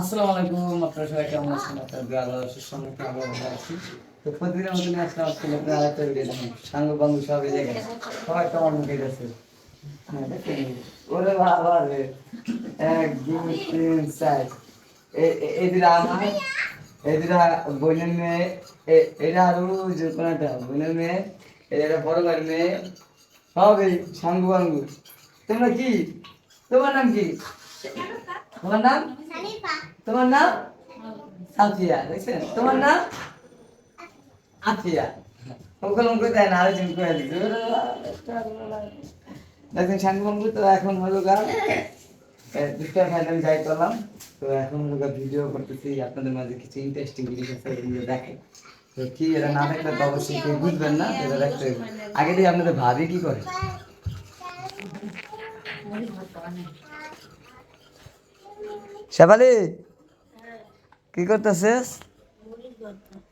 আসসালামু আলাইকুম, আপনারা সবাই কেমন আছেন? আপনার সঙ্গে ভালো তো প্রতিদিনের মতন আসলে আজকে নতুন আরেকটা ভিডিও দেখুন সাঙ্গ বাঙ্গু সব এই জায়গায়। সবাই কেমন মুখে গেছে হ্যাঁ। ওরে বাবা রে। এক, দুই, তিন, চার। এদিকে আমার এদিকে বোনের মেয়ে এটা আরও যে কোনটা? বোনের মেয়ে এটা বড় ভাইয়ের মেয়ে। সব এই সাঙ্গু বাঙ্গু। তোমরা কি? তোমার নাম কি? তোমার নাম? তোমার নাম? সাফিয়া দেখছেন? তোমার নাম? আফিয়া। ওখানে মুখে দেয় না আরেকজন করে দিচ্ছে দেখেন সাংবাঙ্গু তো এখন হলো গা দুষ্টার ফাইনাল যাই করলাম। তো এখন হলো ভিডিও করতেছি আপনাদের মাঝে কিছু ইন্টারেস্টিং জিনিস আছে এগুলো দেখে। তো কি এটা না দেখলে তো অবশ্যই কেউ বুঝবেন না এটা দেখতে আগে দিয়ে আপনাদের ভাবি কি করে? শেফালি কি করতেছিস?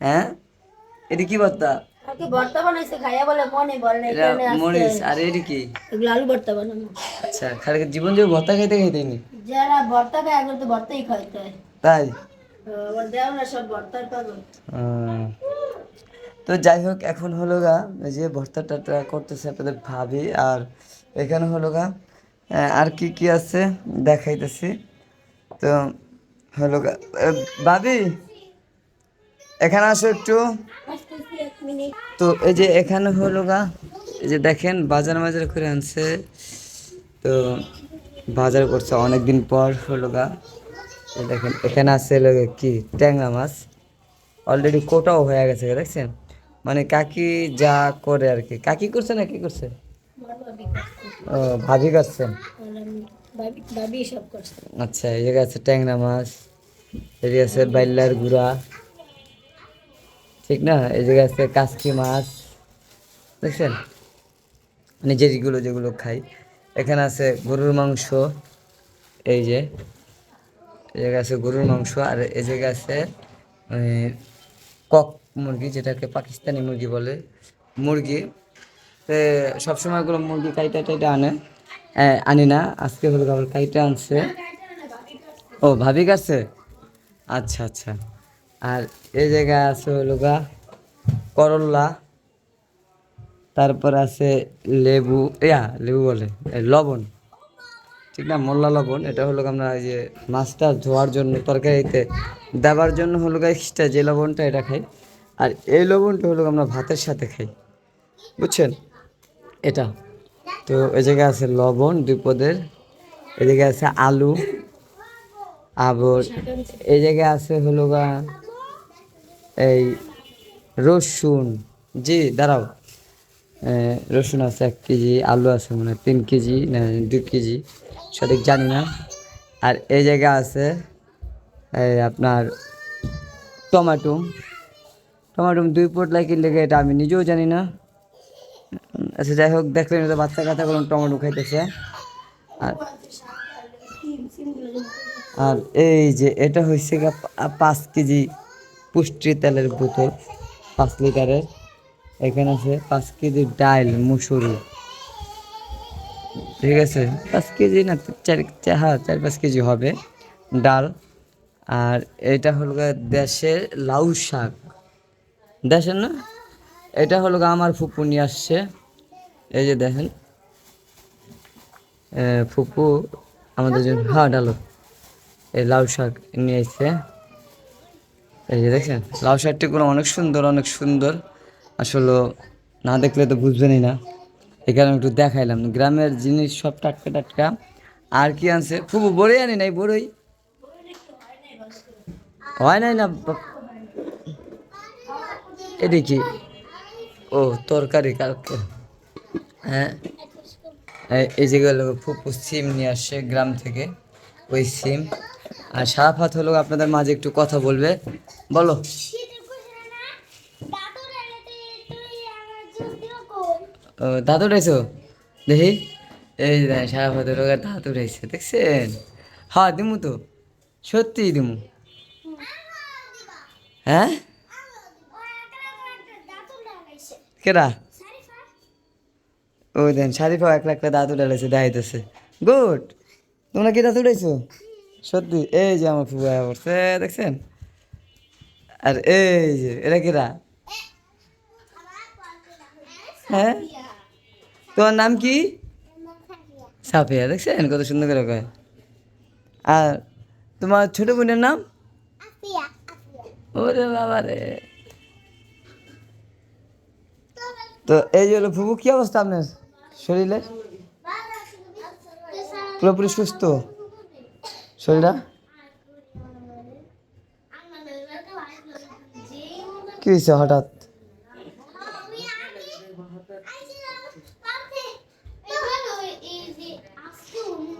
হ্যাঁ? এটি কি ভর্তা? আচ্ছা খালি জীবন যে ভর্তা খাইতে খাইতে নি? যারা ভর্তা খায় এখন তো ভর্তাই খাইতে হয়। তাই? যাই হোক এখন হলো গা যে ভর্তাটা করতেছে আপনাদের ভাবি আর এখানে হলো গা আর কি কি আছে দেখাইতেছি। তো হলো ভাবি এখানে আসো একটু। তো এই যে এখানে হলো গা এই যে দেখেন বাজার মাজার করে আনছে। তো বাজার করছে অনেক দিন পর হলো গা। দেখেন এখানে আছে কি? ট্যাংরা মাছ। অলরেডি কোটাও হয়ে গেছে দেখছেন? মানে কাকি যা করে আর কি। কাকি করছে না কি করছে? ও ভাবি করছেন ভাবি সব করছে। আচ্ছা এই জায়গায় আছে ট্যাংরা মাছ, এদিকে আছে বাইলার গুড়া। ঠিক না? এই জায়গায় আছে কাসকি মাছ। দেখছেন? মানে যেগুলো যেগুলো খাই। এখানে আছে গরুর মাংস। এই যে, এই জায়গায় আছে গরুর মাংস। আর এই জায়গায় আছে কক মুরগি, যেটাকে পাকিস্তানি মুরগি বলে। মুরগি সবসময় ওগুলো মুরগি কাইটা টাইটা আনে। আনি না আজকে হলো আবার কাইটা আনছে। ও ভাবি কাছে আচ্ছা আচ্ছা। আর এই জায়গায় আছে হলো গা করল্লা তারপর আছে লেবু, ইয়া, লেবু বলে লবণ। ঠিক না? মোল্লা লবণ, এটা হলো আমরা এই যে মাছটা ধোয়ার জন্য তরকারিতে দেওয়ার জন্য হলো গা এক্সট্রা যে লবণটা এটা খাই। আর এই লবণটা হলো আমরা ভাতের সাথে খাই। বুঝছেন? এটা। তো এই জায়গায় আছে লবণ দুই পদের জায়গায় আছে আলু, আবার, এই জায়গায় আছে হলো গা এই রসুন। জি, দাঁড়াও। রসুন আছে এক কেজি, আলু আছে মানে তিন কেজি, না, দুই কেজি, সঠিক জানি না। আর এই জায়গা আছে এই আপনার টমাটো। টমাটো দুই পোটলা কি এটা আমি নিজেও জানি না। আচ্ছা যাই হোক, দেখলেন তো বাচ্চা কাচ্চা কোনো টমেটো খাইতেছে। আর আর এই যে এটা হয়েছে গা পাঁচ কেজি পুষ্টি তেলের বোতল, পাঁচ লিটারের। এখানে আছে পাঁচ কেজি ডাল মুসুরি। ঠিক আছে? পাঁচ কেজি না, চার হ্যাঁ চার পাঁচ কেজি হবে ডাল। আর এটা হলো দেশের লাউ শাক। দেশের না? এটা হলো আমার ফুপু নিয়ে আসছে। এই যে দেখেন। ফুপু আমাদের জন্য হ্যাঁ ডালো। এই লাউ শাক নিয়ে এসছে। এই যে দেখেন, লাউ শাকটি কোনো অনেক সুন্দর অনেক সুন্দর। আসলে না দেখলে তো বুঝবেনই না। এই এখানে একটু দেখাইলাম। গ্রামের জিনিস সব টাটকা টাটকা। আর কি আনছে? ফুপু, বড়ই আনি নাই, বড়ই। হয় নাই না। এটি কি? ও, তরকারি কালকে। হ্যাঁ? এই- যেগুলো ফুপু সিম নিয়ে আসছে গ্রাম থেকে, ওই সিম। আর সারাফাত হলো আপনাদের মাঝে একটু কথা বলবে। বলো। দাঁত উঠাইছো দেখি। এই সারাফাত হলো দাঁত উঠাইছে দেখছেন? হ্যাঁ দিমু তো। সত্যি দিমু। হ্যাঁ? কেরা ওই দেন শারিফাও এক লাখ দাঁত উঠাইছে দেখাইতেছে। গুড! তোমরা কি দাঁত উঠাইছো? সত্যি এই যে আমার ফুবু পড়ছে দেখছেন? আর এই যে এরা কিরা হ্যাঁ? তোমার নাম কি? সাফিয়া দেখছেন? কত সুন্দর করে কয়। আর তোমার ছোট বোনের নাম? ওরে বাবা রে তো এই হলো ফুবু কি অবস্থা আপনার শরীরের? পুরোপুরি সুস্থ? শরীরটা? কি হয়েছে হঠাৎ?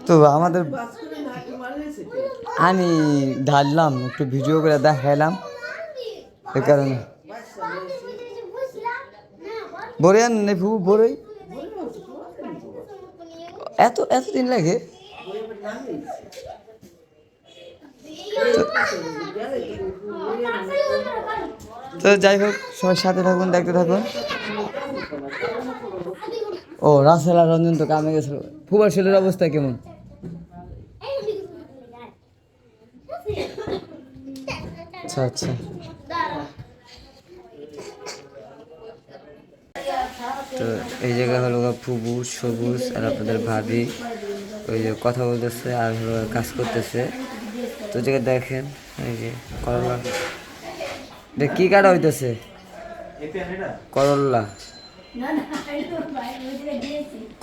তো আমাদের আমি ঢাললাম, একটু ভিডিও করে দেখাইলাম এই কারণে। বড়ই আন বড়ই এত এত দিন লাগে। তো যাই হোক সবার সাথে থাকুন, দেখতে থাকুন। ও, রাসেল আর রঞ্জন তো কামে গেছিল। ফুবার শরীরের অবস্থা কেমন? আচ্ছা আচ্ছা। তো এই জায়গা হলো ফুবু, সবুজ, আর আপনাদের ভাবি ওই যে কথা বলতেছে আর হলো কাজ করতেছে। তো জায়গায় দেখেন, এই যে করলা। দেখ কি কাটা হইতেছে? করল্লা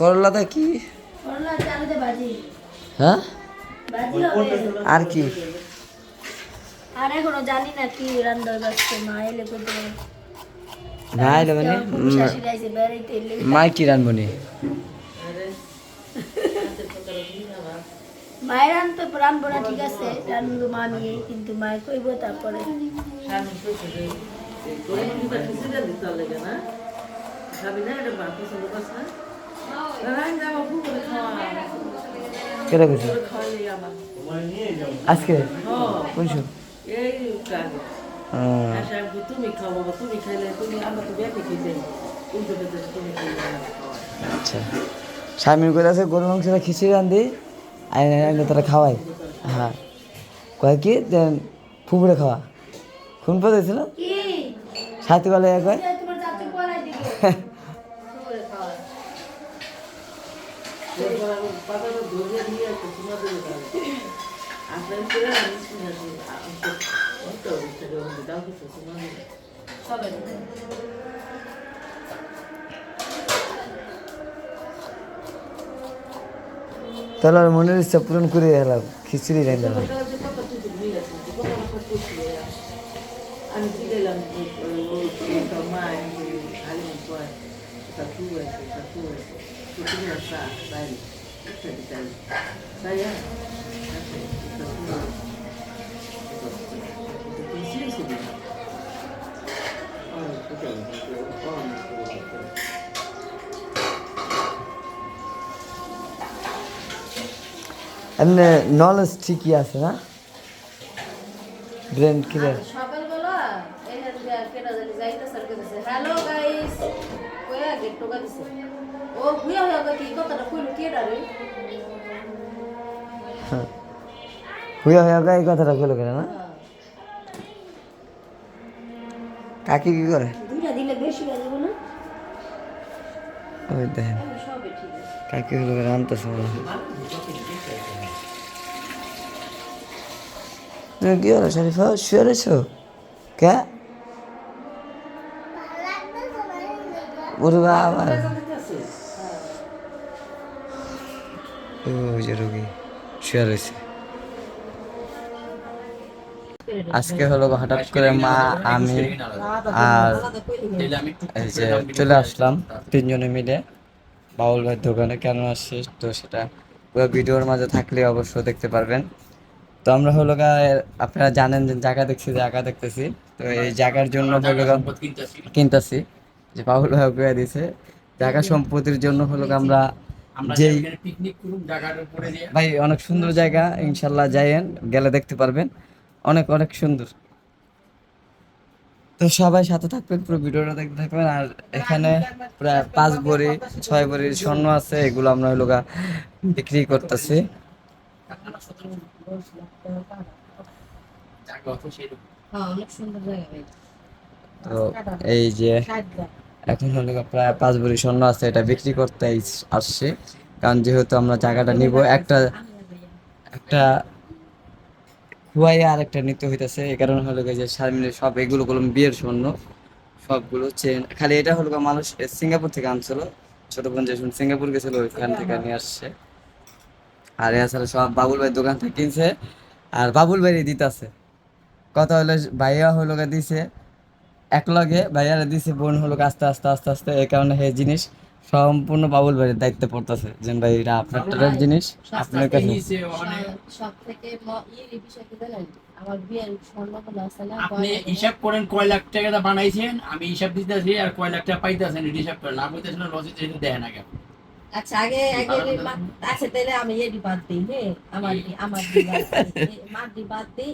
করলাটা কি? হ্যাঁ? আর কি? আর এখনও জানি না কি রান্না যাচ্ছে মা এলে করতে না এলো মানে? মা কি রানবনি মায়ের আনতে রানবো না ঠিক আছে। রানবো মামি কিন্তু মায়ের কইব তারপরে। কেটে গেছে আজকে? কোনশো তুমি খাও তুমি খাইলে তুমি আমরা তো ব্যাগে খেতে তুমি আচ্ছা স্বামীর করে আছে গরু মাংসটা খিচুড়ি রান্ধি আইনে তারা খাওয়াই হ্যাঁ কয় কি যে ফুপুরে খাওয়া খুন পেয়েছিল কি সাথী বলে এক তোমাদের আপনার তাহলে আর মনের ইচ্ছা পূরণ করে এলাম খিচুড়ি রান্ধালাম আমি দিলাম? এমনি নলেজ ঠিকই আছে না? ব্রেন ক্লিয়ার সকালবেলা এখান দিয়ে কেটা জানি যাইতে স্যার কইতেছে হ্যালো গাইস কয়া গেট টোকা দিছে। ও হুইয়া হুইয়া কই কি কথাটা কইলো গা এই কথাটা কইলো কেন না? কাকি কি করে? দুইটা দিলে বেশি হয়ে যাবে না? ওই দেখেন। সবে ঠিক আছে। কাকি হলো আনতেছে তুমি কি হলো শরীফা শুয়ে রয়েছো কে ওরে বাবা ওই যে রোগী শুয়ে রয়েছে আজকে হলো হঠাৎ করে মা আমি আর এই যে চলে আসলাম তিনজনে মিলে বাউল ভাইয়ের দোকানে কেন আসছিস তো সেটা ভিডিওর মাঝে থাকলে অবশ্য দেখতে পারবেন তো আমরা হলো আপনারা জানেন যে জায়গা দেখছি জায়গা দেখতেছি। তো এই জায়গার জন্য হলো কিনতেছি। যে বাউল ভাই করে দিছে জায়গা সম্পত্তির জন্য হলো গা আমরা যেই ভাই অনেক সুন্দর জায়গা ইনশাল্লাহ যাইয়েন গেলে দেখতে পারবেন। অনেক অনেক সুন্দর। তো সবাই সাথে থাকবেন পুরো ভিডিওটা দেখতে থাকবেন। আর এখানে প্রায় পাঁচ ভরি ছয় ভরি স্বর্ণ আছে এগুলো আমরা হলো বিক্রি করতেছি। এই যে এখন প্রায় পাঁচ স্বর্ণ আছে, এটা বিক্রি করতে আসছে। কারণ যেহেতু আমরা জায়গাটা নিব, একটা একটা খুয়াইয়া আর একটা নিতে হইতেছে। এই কারণে হলো যে শারমিনের সব এগুলো গুলো বিয়ের স্বর্ণ, সবগুলো চেন খালি এটা হলো মানুষ সিঙ্গাপুর থেকে আনছিল। ছোট বোন যে সিঙ্গাপুর গেছিল, ওইখান থেকে নিয়ে আসছে। আর এছাড়া সব বাবুল ভাই দোকান থেকে কিনছে। আর বাবুল ভাই দিতেছে। কথা হলো ভাইয়া হলো দিছে এক লগে ভাইয়ারা দিছে বোন হলো আস্তে আস্তে আস্তে আস্তে। এই কারণে এই জিনিস সম্পূর্ণ বাবুল ভাইয়ের দায়িত্ব পড়তেছে যে ভাই এটা আপনার টাকার জিনিস আপনার কাছে। সব থেকে বিষয় কি জানেন? আমার বিয়ের স্বর্ণগুলো আছে না আপনি হিসাব করেন কয় লাখ টাকা বানাইছেন আমি হিসাব দিতেছি আর কয় লাখ টাকা পাইতেছেন এটা হিসাব করেন। লাভ হইতেছে না লস হইতেছে দেখেন আগে। আচ্ছা আগে আগে এই মা- আচ্ছা তাহলে আমি এডি বাদ দিই হ্যাঁ আমার আমার বাদ দিই মাটি বাদ দিই